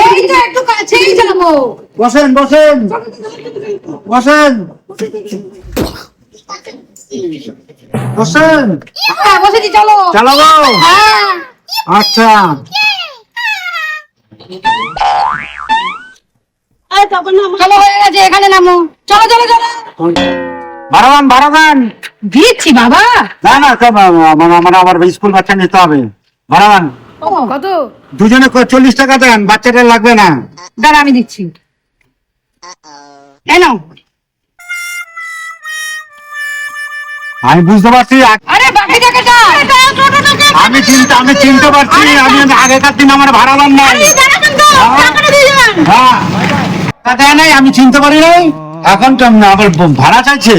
এই তো একটু কাছেই যাব। বসেন বসেন। বসেন। বসেন। হ্যাঁ বসেছি চলো। চালাবো? হ্যাঁ। আচ্ছা। চলো হয়ে গেছে এখানে নামো। চলো চলো চলো। ভাড়াবান ভাড়াবান দিচ্ছি বাবা। না না সব আমার আমার আবার স্কুল বাচ্চা নিতে হবে। ভাড়াবান কত? দুজনে চল্লিশ টাকা দেন বাচ্চাটা লাগবে না। দাঁড়া আমি দিচ্ছি। এই আমি বুঝতে পারছি আরে বাকি টাকাটা আমি চিন্তা আমি চিনতে পারছি আমি আগেকার দিন আমার ভাড়াবান নাই। হ্যাঁ। আমি চিনতে পারি নাই। এখন তো আবার ভাড়া চাইছে।